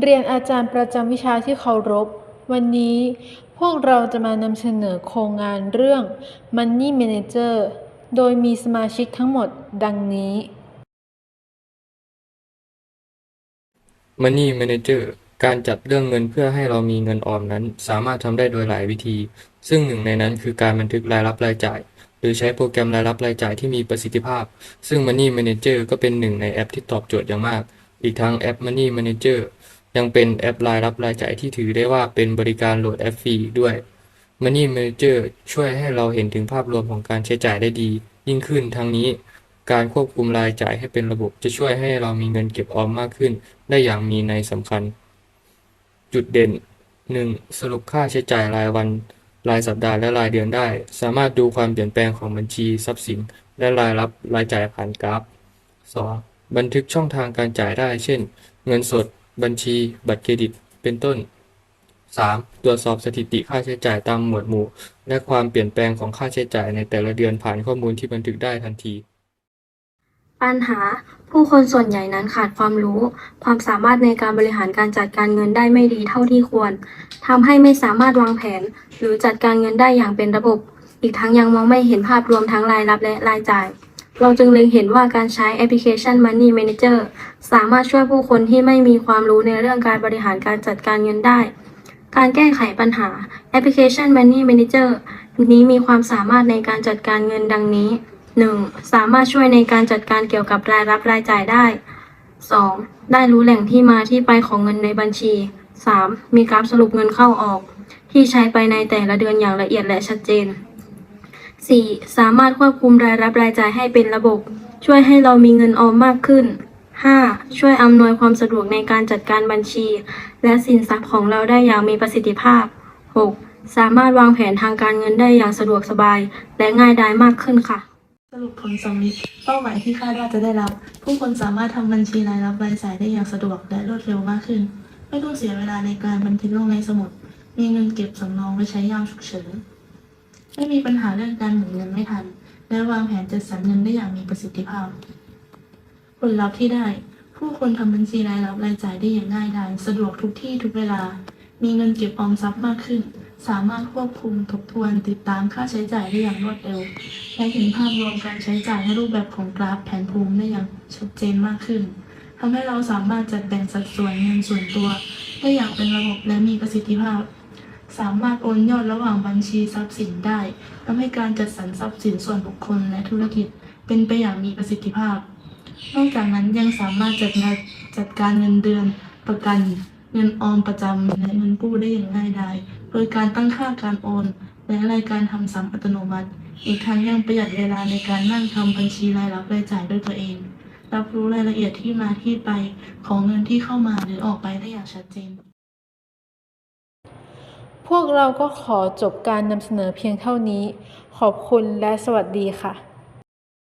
เรียนอาจารย์ประจำวิชาที่เคารพ วันนี้พวกเราจะมานำเสนอโครงงานเรื่อง Money Manager โดยมีสมาชิกทั้งหมดดังนี้ Money Manager การจัดเรื่องเงินเพื่อให้เรามีเงินออมนั้น สามารถทำได้โดยหลายวิธี ซึ่งหนึ่งในนั้นคือการบันทึกรายรับรายจ่าย หรือใช้โปรแกรมรายรับรายจ่ายที่มีประสิทธิภาพ ซึ่ง Money Manager ก็เป็นหนึ่งในแอปที่ตอบโจทย์อย่างมาก อีกทั้งแอป Money Manager ยังเป็นแอปรายรับรายจ่ายที่ถือได้ว่าเป็นบริการโหลดแอปฟรีด้วย Money Manager ช่วยให้เราเห็นถึงภาพรวมของการใช้จ่ายได้ดี ยิ่งขึ้นทั้งนี้ การควบคุมรายจ่ายให้เป็นระบบจะช่วยให้เรามีเงินเก็บออมมากขึ้น ได้อย่างมีนัยสำคัญ จุดเด่น 1. สรุปค่าใช้จ่ายรายวัน รายสัปดาห์และรายเดือนได้ สามารถดูความเปลี่ยนแปลงของบัญชีทรัพย์สิน และรายรับรายจ่ายผ่านกราฟ 2. บันทึกช่องทางการจ่ายได้ เช่น เงินสด บัญชี บัตรเครดิต เป็นต้น 3. ตรวจสอบสถิติค่าใช้จ่ายตามหมวดหมู่ และความเปลี่ยนแปลงของค่าใช้จ่ายในแต่ละเดือนผ่านข้อมูลที่บันทึกได้ทันที ปัญหา ผู้คนส่วนใหญ่นั้นขาดความรู้ ความสามารถในการบริหารการจัดการเงินได้ไม่ดีเท่าที่ควรทำให้ไม่สามารถวางแผน หรือจัดการเงินได้อย่างเป็นระบบ อีกทั้งยังมองไม่เห็นภาพรวมทั้งรายรับและรายจ่าย เราจึงเล็งเห็นว่าการใช้แอปพลิเคชัน Money Manager สามารถช่วยผู้คนที่ไม่มีความรู้ในเรื่องการบริหารการจัดการเงินได้ การแก้ไขปัญหาแอปพลิเคชัน Money Manager นี้มีความสามารถในการจัดการเงินดังนี้ 1. สามารถช่วยในการจัดการเกี่ยวกับรายรับรายจ่ายได้ 2. ได้รู้แหล่งที่มาที่ไปของเงินในบัญชี 3. มีกราฟสรุปเงินเข้าออก ที่ใช้ไปในแต่ละเดือนอย่างละเอียดและชัดเจน 4. สามารถควบคุมรายรับรายจ่ายให้เป็นระบบ ช่วยให้เรามีเงินออมมากขึ้น 5. ช่วยอำนวยความสะดวกในการจัดการบัญชี และสินทรัพย์ของเราได้อย่างมีประสิทธิภาพ 6. สามารถวางแผนทางการเงินได้อย่างสะดวกสบาย และง่ายดายมากขึ้นค่ะ สรุปผลสำลิดเป้าหมายที่คาดว่าจะได้รับ ผู้คนสามารถทำบัญชีรายรับรายจ่ายได้อย่างสะดวกและรวดเร็วมากขึ้น ไม่ต้องเสียเวลาในการบันทึกลงในสมุด มีเงินเก็บสำรองไว้ใช้ยามฉุกเฉิน ไม่มีปัญหาเรื่องการหมุนเงินไม่ทัน และวางแผนจัดสรรเงินได้อย่างมีประสิทธิภาพ ผลลัพธ์ที่ได้ ผู้คนทำบัญชีรายรับรายจ่ายได้อย่างง่ายดายสะดวกทุกที่ทุกเวลา มีเงินเก็บออมทรัพย์มากขึ้น สามารถควบคุมทบทวนติดตามค่าใช้จ่ายได้อย่างรวดเร็ว และเห็นภาพรวมการใช้จ่ายในรูปแบบของกราฟแผนภูมิได้อย่างชัดเจนมากขึ้นทำให้เราสามารถจัดแบ่งสัดส่วนเงินส่วนตัว ได้อย่างเป็นระบบและมีประสิทธิภาพ สามารถโอนยอดระหว่างบัญชีทรัพย์สินได้ทำให้การจัดสรรทรัพย์สินส่วนบุคคลและธุรกิจเป็นไปอย่างมีประสิทธิภาพ นอกจากนั้นยังสามารถจัดงานจัดการเงินเดือนประกันเงินออมประจำและเงินกู้ได้อย่างง่ายดาย โดยการตั้งค่าการโอน และรายการทำซ้ำอัตโนมัติ อีกทั้งยังประหยัดเวลาในการนั่งทำบัญชีรายรับรายจ่ายด้วยตัวเอง รับรู้รายละเอียดที่มาที่ไปของเงินที่เข้ามาหรือออกไปได้อย่างชัดเจน พวกเราก็ขอจบการนำเสนอเพียงเท่านี้ ขอบคุณและสวัสดีค่ะ